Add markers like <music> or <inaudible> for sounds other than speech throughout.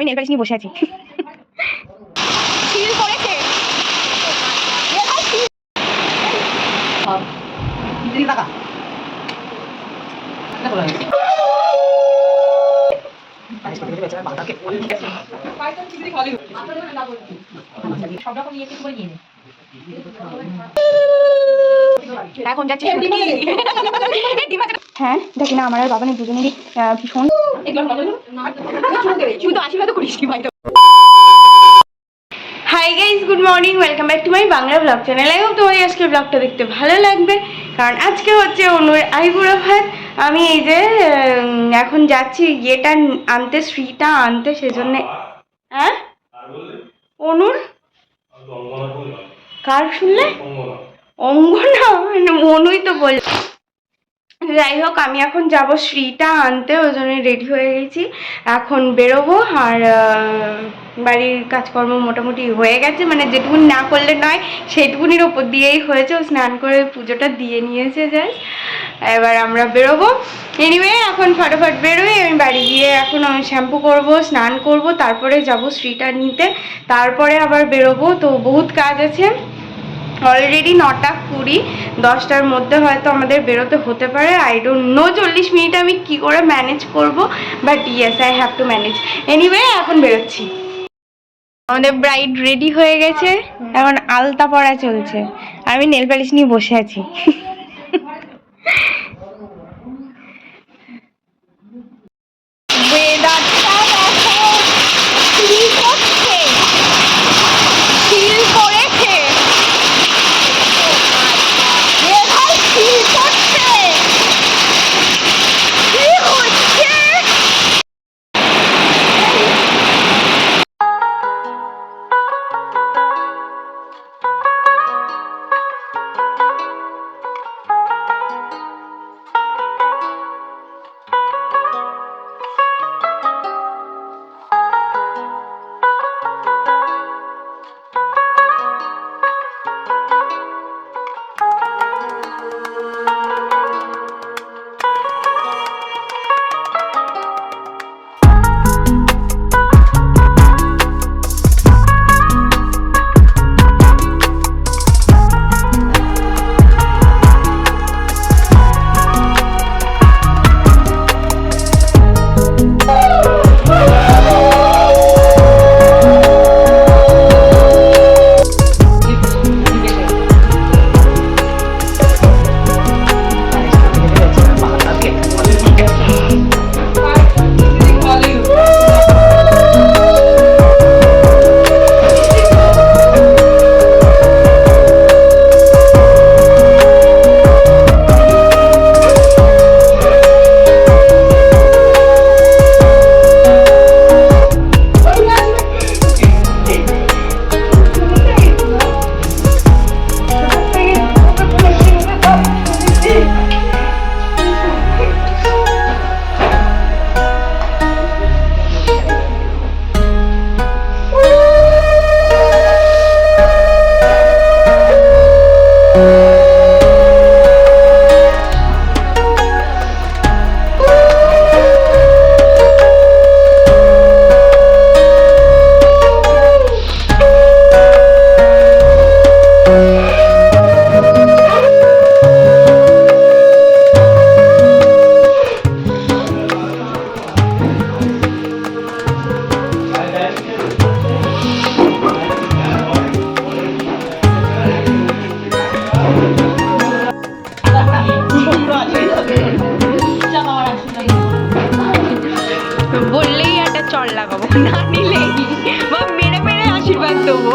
আমি nail polish নিয়ে বসে আছি। করেছে? এখন যাচ্ছি হ্যাঁ দেখি না আমার আর বাবা নেই দুজনেরই ভীষণ। তুই আশীর্বাদ করিস কি ভাই hi guys good morning welcome back to my Bangla blog channel I hope তোমার আজকের ব্লগটা দেখতে ভালো লাগবে। কারণ আজকে হচ্ছে অনুর আইবুড়ো ভাত। আমি এই যে এখন যাচ্ছি ইয়েটা আনতে শ্রীটা আনতে সেজন্য হ্যাঁ? অনুর? কার শুনলে? অঙ্গনা। মনুই তো বল যাই হোক, আমি এখন যাব শ্রীটা আনতে, ওই জন্য রেডি হয়ে গেছি। এখন বেরোবো আর বাড়ির কাজকর্ম মোটামুটি হয়ে গেছে। মানে যেটুকুনি না করলে নয়, সেইটুকুনির ওপর দিয়েই হয়েছে। ও স্নান করে পুজোটা দিয়ে নিয়েছে যাই এবার আমরা বেরোবো। এনিওয়ে এখন ফটাফট বেরোই। আমি বাড়ি গিয়ে এখন আমি শ্যাম্পু করব, স্নান করব, তারপরে যাব শ্রীটা নিতে। তারপরে আবার বেরোবো। তো বহুত কাজ আছে। অলরেডি নটা কুড়ি, দশটার মধ্যে হয়তো আমাদের বেরোতে হতে পারে। আই ডোন্ট নো চল্লিশ মিনিট আমি কি করে ম্যানেজ করব but yes I have to manage anyway এখন বেরোচ্ছি। আমাদের ব্রাইড রেডি হয়ে গেছে। এখন আলতা পড়া চলছে। আমি নেল পালিশ নিয়ে বসে আছি। <laughs> না নিলেই বা মেরে মেরে আশীর্বাদ দেবো।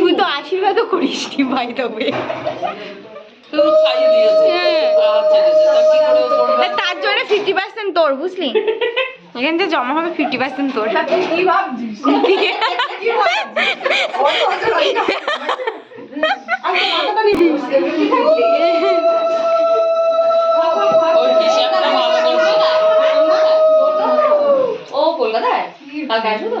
তুই তো আশীর্বাদও করিস নি ভাই তবে তা তার জন্য ফিফটি পার্সেন্ট তোর বুঝলি? এখান থেকে জমা হবে ফিফটি পার্সেন্ট তোর। ও কলকাতায়? কালকে আসবে তো?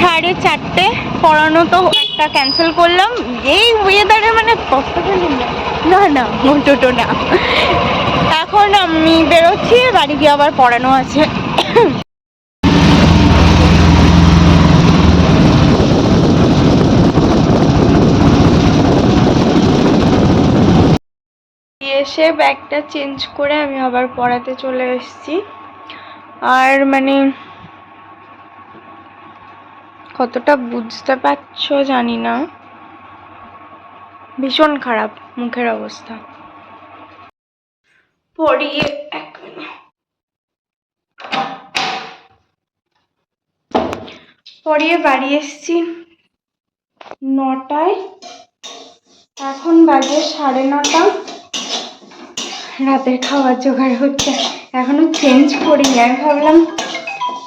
সাড়ে চারটে, পড়ানো তো একটা ক্যান্সেল করলাম। এই ওয়েদারে মানে না না, মোটোটো না। এখন আমি বেরোচ্ছি, বাড়ি গিয়ে আবার পড়ানো আছে। এসে ব্যাগটা চেঞ্জ করে আমি আবার পড়াতে চলে এসেছি। আর মানে কতটা বুঝতে পারছ জানি না। ভীষণ খারাপ মুখের অবস্থা। পড়িয়ে এক পড়িয়ে বাড়ি এসছি নটায়। এখন বাজে সাড়ে নটা। রাতের খাবার জোগাড় হচ্ছে। এখনও চেঞ্জ করিনি। আমি ভাবলাম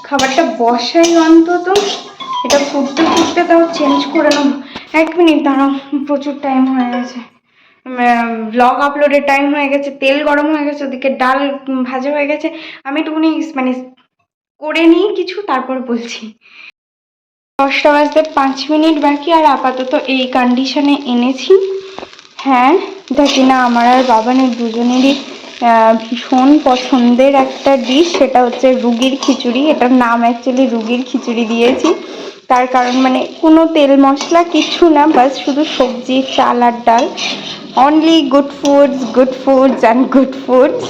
খাবারটা বসাই অন্তত। এটা ফুটতে ফুটতে তাও চেঞ্জ করে নেব এক মিনিট দাঁড়াও, প্রচুর টাইম হয়ে গেছে। ব্লগ আপলোডের টাইম হয়ে গেছে, তেল গরম হয়ে গেছে, ওদিকে ডাল ভাজা হয়ে গেছে। আমি একটুখানি মানে করে নিই কিছু, তারপর বলছি। দশটা বাজতে পাঁচ মিনিট বাকি, আর আপাতত এই কন্ডিশনে এনেছি। হ্যাঁ এটা কিনা আমার আর বাবানের দুজনেরই ভীষণ পছন্দের একটা ডিশ সেটা হচ্ছে রুগীর খিচুড়ি। এটার নাম অ্যাকচুয়ালি রুগীর খিচুড়ি দিয়েছি। তার কারণ মানে কোনো তেল মশলা কিছু না, বাস শুধু সবজি, চাল আর ডাল। Only good foods good foods and good foods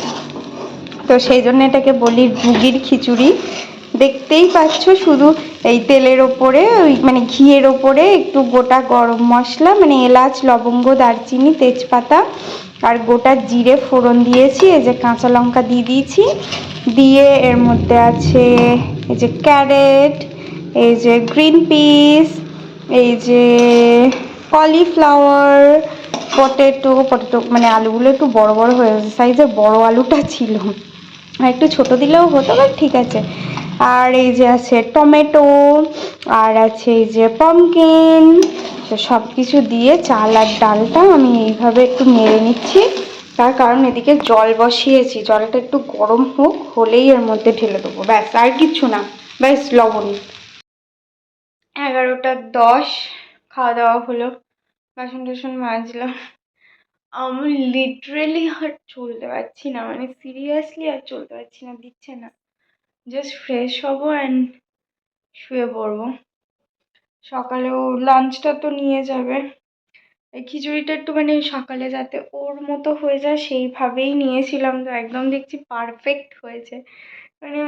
তো সেই জন্য এটাকে বলি ভুগির খিচুড়ি। দেখতেই পাচ্ছ শুধু এই তেলের ওপরে, ওই মানে ঘিয়ের ওপরে একটু গোটা গরম মশলা মানে এলাচ, লবঙ্গ, দারচিনি, তেজপাতা আর গোটা জিরে ফোড়ন দিয়েছি। এই যে কাঁচা লঙ্কা দিয়ে দিয়েছি। দিয়ে এর মধ্যে আছে এই যে ক্যারেট এই যে গ্রিন পিস এই যে কলিফ্লাওয়ার পটেটো পটেটো মানে আলুগুলো একটু বড় বড় হয়ে গেছে সাইজের বড় আলুটা ছিল। একটু ছোট দিলেও হতো বাট ঠিক আছে। আর এই যে আছে টমেটো আর আছে এই যে পামকিন তো সব কিছু দিয়ে চাল আর ডালটা আমি এইভাবে একটু মেরে নিচ্ছি। তার কারণ এদিকে জল বসিয়েছি, জলটা একটু গরম হোক, হলেই এর মধ্যে ঢেলে দেবো। ব্যাস, আর কিচ্ছু না। ব্যাস, লবণ। এগারোটা দশ খাওয়া দাওয়া হলো বাসন টাসন মাজলাম আমি লিটারেলি আর চলতে পারছি না মানে সিরিয়াসলি আর চলতে পারছি না, দিচ্ছে না। জাস্ট ফ্রেশ হব অ্যান্ড শুয়ে পড়ব। সকালেও লাঞ্চটা তো নিয়ে যাবে। এই খিচুড়িটা একটু মানে সকালে যাতে ওর মতো হয়ে যায়, সেইভাবেই নিয়েছিলাম তো, একদম দেখছি পারফেক্ট হয়েছে। মানে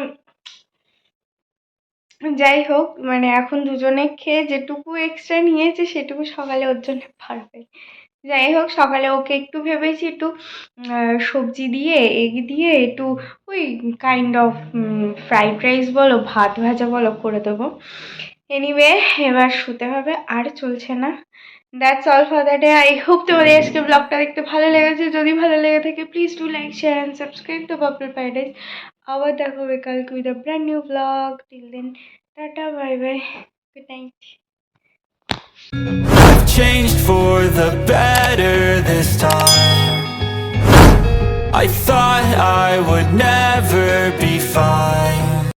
যাই হোক মানে এখন দুজনে খেয়ে যেটুকু এক্সট্রা নিয়েছে, সেটুকু সকালে ওর জন্য পারফেক্ট যাই হোক, সকালে ওকে একটু ভেবেছি একটু সবজি দিয়ে এগ দিয়ে একটু ওই কাইন্ড অফ ফ্রাইড রাইস বলো, ভাত ভাজা বলো করে দেবো। এনিওয়ে এবার শুতে হবে, আর চলছে না। That's all for the day I hope তোমাদের আজকে ব্লগটা দেখতে ভালো লেগেছে। যদি ভালো লেগে থাকে please do like share and subscribe to purple paradise আবার দেখা হবে কালকে with a brand new vlog till then tata bye bye good night I've changed for the better this time. I thought I would never be fine.